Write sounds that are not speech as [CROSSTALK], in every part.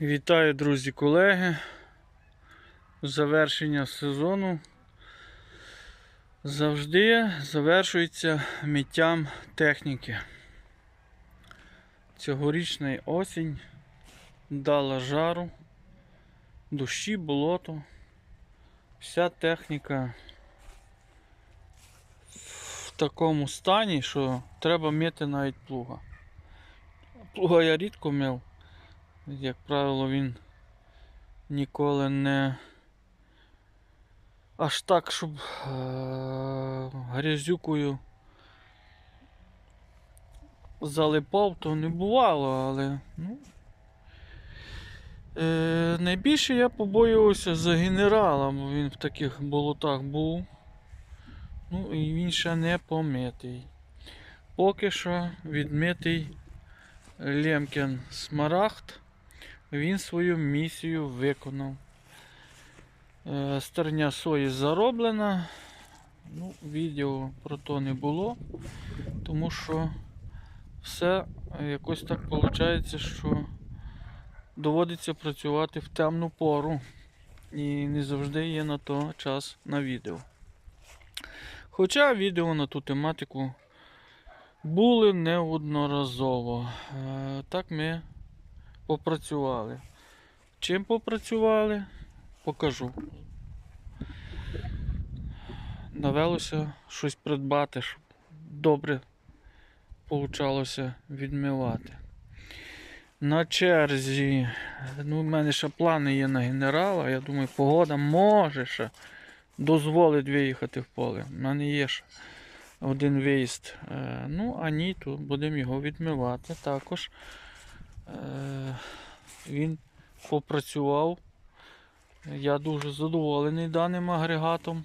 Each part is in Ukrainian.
Вітаю, друзі, колеги. Завершення сезону завжди завершується миттям техніки. Цьогорічна осінь дала жару, дощі, болото. Вся техніка в такому стані, що треба мити навіть плуга. Плуга я рідко мив. Як правило, він ніколи не аж так, щоб е- грязюкою залипав, то не бувало, але ну, е- найбільше я побоювався за генерала, бо він в таких болотах був. Ну і він ще не помитий. Поки що відмитий Лемкін Смарагд він свою місію виконав. Е, Стерня сої зароблена. Ну, Відео про то не було, тому що все якось так виходить, що доводиться працювати в темну пору. І не завжди є на то час на відео. Хоча відео на ту тематику були неодноразово. Е, Так ми попрацювали. Чим попрацювали, покажу. Навелося щось придбати, щоб добре получалося відмивати. На черзі, ну, в мене ще плани є на генерала. Я думаю, погода може ще дозволить виїхати в поле. У мене є ще один виїзд. Е, Ну, а ні, то будемо його відмивати також. Е, Він попрацював. Я дуже задоволений даним агрегатом.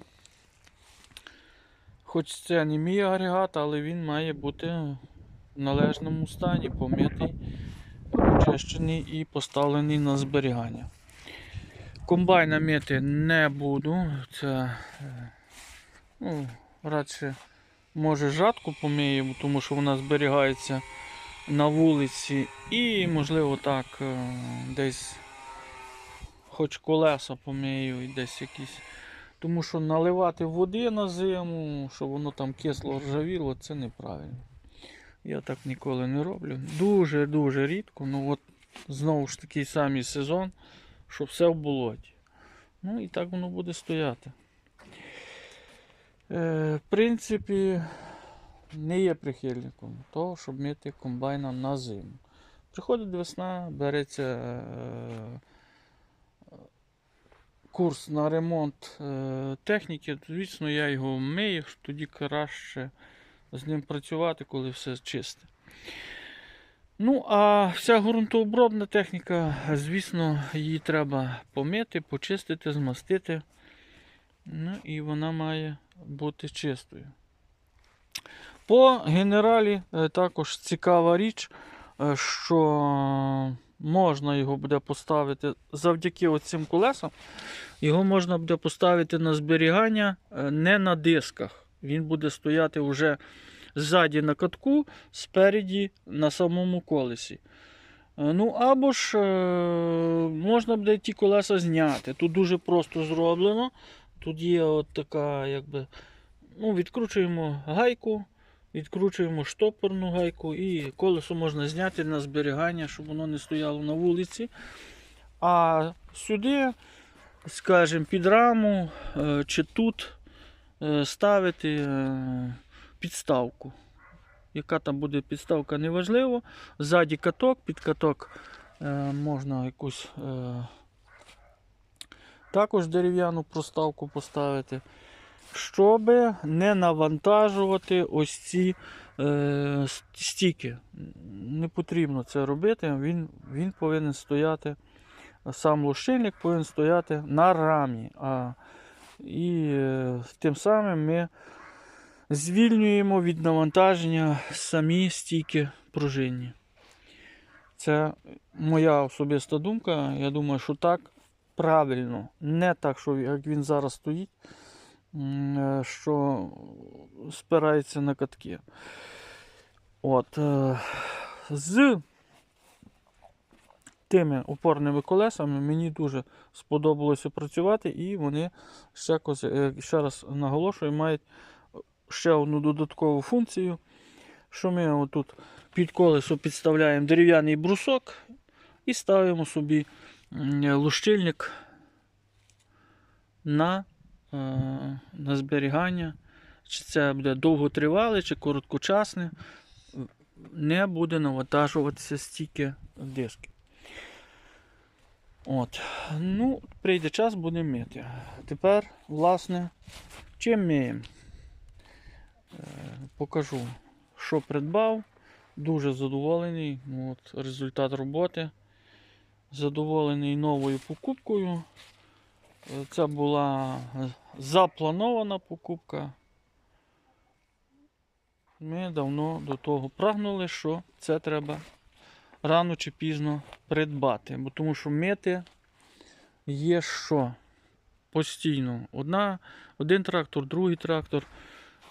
Хоч це не мій агрегат, але він має бути в належному стані, помитий, очищений і поставлений на зберігання. Комбайна мити не буду. Це е, ну, радше може жатку помию, тому що вона зберігається на вулиці і, можливо, так, е, десь хоч колеса помию і десь якісь. Тому що наливати води на зиму, щоб воно там кисло ржавіло, це неправильно. Я так ніколи не роблю. Дуже-дуже рідко. Ну от знову ж такий самий сезон, що все в болоті. Ну і так воно буде стояти. Е, в принципі, не є прихильником того, щоб мити комбайна на зиму. Приходить весна, береться е, курс на ремонт е, техніки, звісно, я його мию, тоді краще з ним працювати, коли все чисте. Ну, а вся ґрунтообробна техніка, звісно, її треба помити, почистити, змастити. Ну і вона має бути чистою. По генералі е, також цікава річ, е, що можна його буде поставити завдяки оцим колесам, його можна буде поставити на зберігання е, не на дисках. Він буде стояти вже ззаді на катку, спереді на самому колесі. Ну, або ж можна буде ті колеса зняти. Тут дуже просто зроблено. Тут є от така, якби, ну, відкручуємо гайку, відкручуємо штопорну гайку і колесо можна зняти на зберігання, щоб воно не стояло на вулиці. А сюди, скажімо, під раму е, чи тут е, ставити е, підставку. Яка там буде підставка, неважливо. Ззаді каток, під каток можна якусь також дерев'яну проставку поставити, щоб не навантажувати ось ці е, стіки. Не потрібно це робити, він, він повинен стояти, сам лощильник повинен стояти на рамі. А, і е, тим самим ми звільнюємо від навантаження самі стійки пружинні. Це моя особиста думка. Я думаю, що так правильно. Не так, що як він зараз стоїть, що спирається на катки. От, е, з тими опорними колесами мені дуже сподобалося працювати, і вони ще, е, ще раз наголошую, мають ще одну додаткову функцію, що ми отут під колесо підставляємо дерев'яний брусок і ставимо собі лущильник на, е, на зберігання. Чи це буде довготривале, чи короткочасне, не буде навантажуватися стільки диски. От. Ну, прийде час, будемо мити. Тепер, власне, чим миємо? Е, Покажу, що придбав. Дуже задоволений. От, результат роботи. Задоволений новою покупкою. Це була запланована покупка. Ми давно до того прагнули, що це треба рано чи пізно придбати. Бо тому що мити є що постійно. Одна, один трактор, другий трактор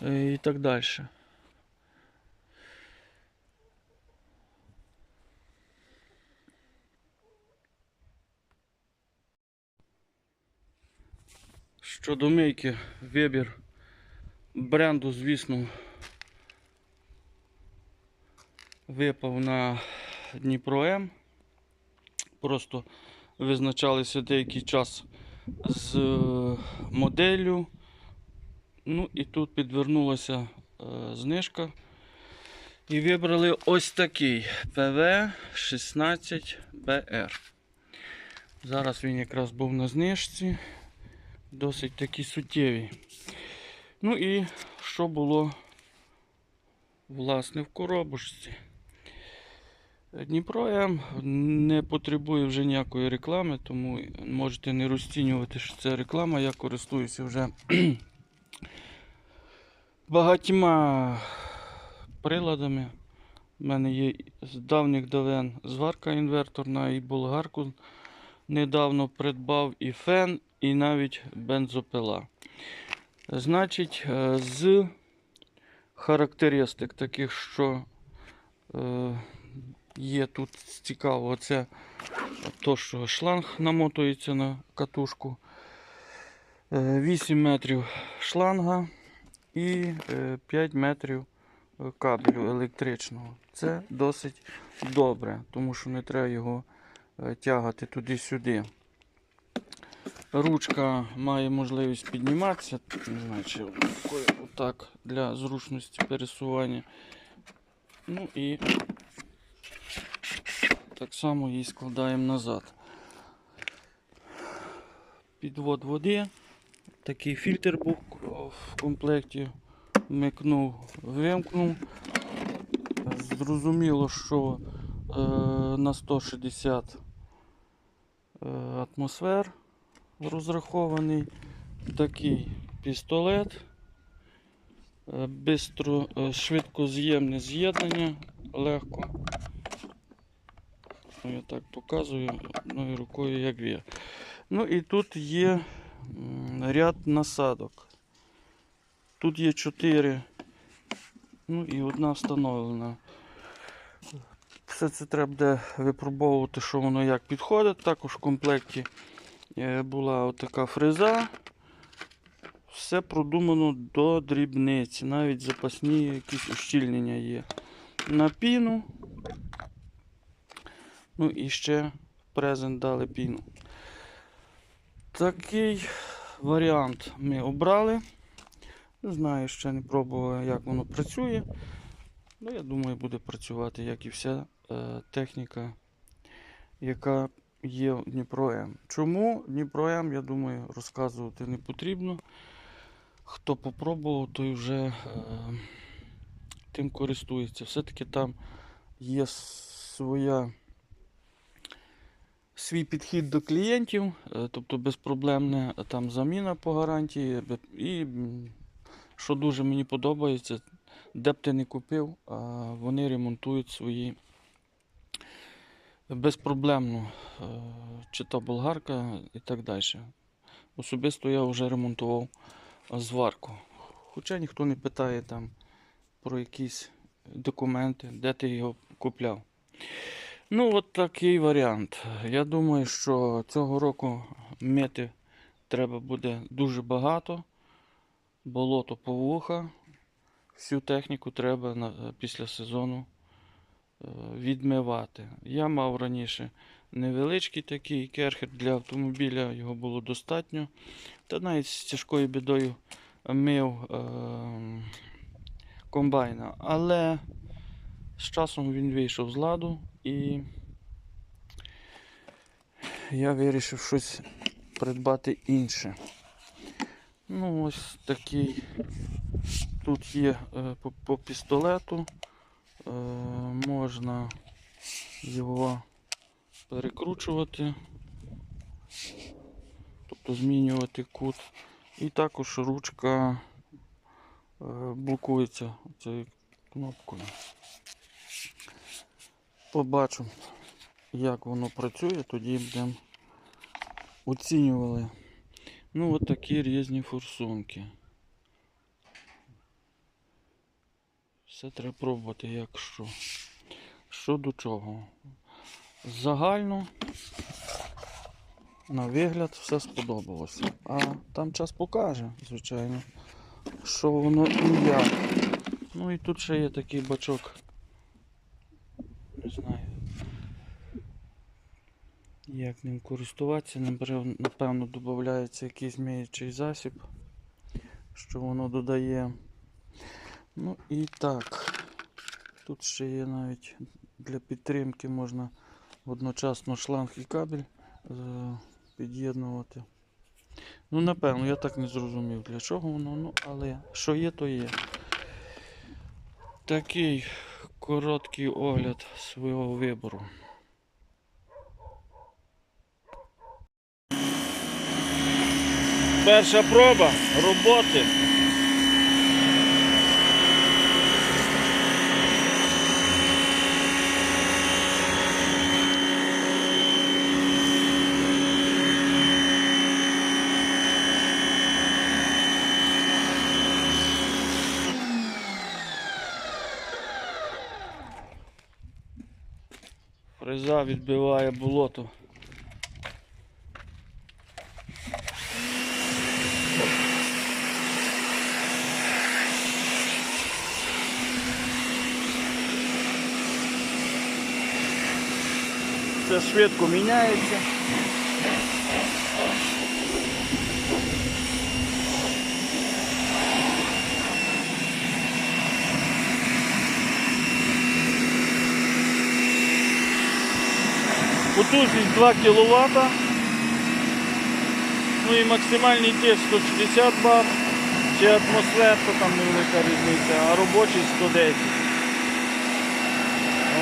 е, і так далі. Щодо мийки, вибір бренду, звісно, випав на Дніпро М. Просто визначалися деякий час з е, моделлю. Ну і тут підвернулася е, знижка. І вибрали ось такий PV16BR. Зараз він якраз був на знижці. Досить такі суттєві. Ну і що було власне в коробочці. Дніпро М не потребує вже ніякої реклами, тому можете не розцінювати, що це реклама. Я користуюся вже [CLEARS THROAT] багатьма приладами. У мене є з давніх давен зварка інверторна і болгарку недавно придбав і фен, і навіть бензопила. Значить, е, з характеристик таких, що е, є тут цікаво, це то, що шланг намотується на катушку. Е, 8 метрів шланга і е, 5 метрів е, кабелю електричного. Це досить добре, тому що не треба його е, тягати туди-сюди. Ручка має можливість підніматися, не знаю, чи отак для зручності пересування. Ну і так само її складаємо назад. Підвод води. Такий фільтр був в комплекті. Микнув, вимкнув. Зрозуміло, що е, на 160 е, атмосфер розрахований такий пістолет. Е, Бистро, е, швидкоз'ємне з'єднання легко. Ну, Я так показую одною рукою, як є. Ну і тут є ряд насадок. Тут є 4, ну і одна встановлена. Все це треба буде випробовувати, що воно як підходить. Також в комплекті була отака фреза. Все продумано до дрібниці. Навіть запасні якісь ущільнення є. На піну. Ну і ще презент дали піну. Такий варіант ми обрали. Не знаю, ще не пробував, як воно працює. Ну, я думаю, буде працювати, як і вся е, техніка, яка є Дніпро М. Чому Дніпро М, я думаю, розказувати не потрібно. Хто попробував, той вже е, тим користується. Все-таки там є своя, свій підхід до клієнтів, е, тобто безпроблемна там заміна по гарантії. І що дуже мені подобається, де б ти не купив, вони ремонтують свої безпроблемно, е, чи то болгарка і так далі. Особисто я вже ремонтував зварку. Хоча ніхто не питає там про якісь документи, де ти його купляв. Ну, от такий варіант. Я думаю, що цього року мити треба буде дуже багато. Болото по вуха. Всю техніку треба після сезону відмивати. Я мав раніше невеличкий такий керхер для автомобіля, його було достатньо. Та навіть з тяжкою бідою мив е, комбайна. Але з часом він вийшов з ладу і я вирішив щось придбати інше. Ну, ось такий. Тут є е, по, по пістолету. Е, можна його перекручувати, тобто змінювати кут. І також ручка е, блокується цією кнопкою. Побачимо, як воно працює, тоді будемо оцінювали. Ну, от такі різні форсунки. Все треба пробувати, як що. Що до чого. Загально, на вигляд, все сподобалося. А там час покаже, звичайно, що воно і як. Ну і тут ще є такий бачок. Не знаю. Як ним користуватися, Напевно, додається якийсь миючий засіб, що воно додає. Ну і так, тут ще є навіть для підтримки можна одночасно шланг і кабель е, під'єднувати. Ну, напевно, я так не зрозумів, для чого воно, ну, але що є, то є. Такий короткий огляд свого вибору. Перша проба роботи. Фреза відбиває болото. Все швидко міняється. Потужність 2 кВт. Ну і максимальний тиск 160 бар. Чи атмосферка, там невелика різниця, а робочий 110.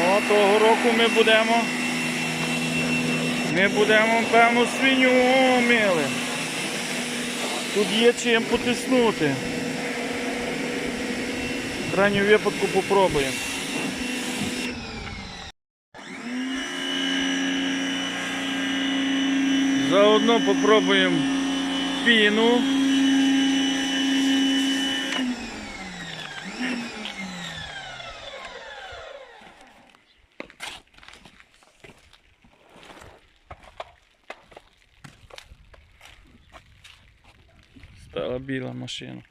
О, того року ми будемо. Ми будемо, певно, свиню мили. Тут є чим потиснути. В крайньому випадку попробуємо. Заодно попробуємо піну. Стала біла машина.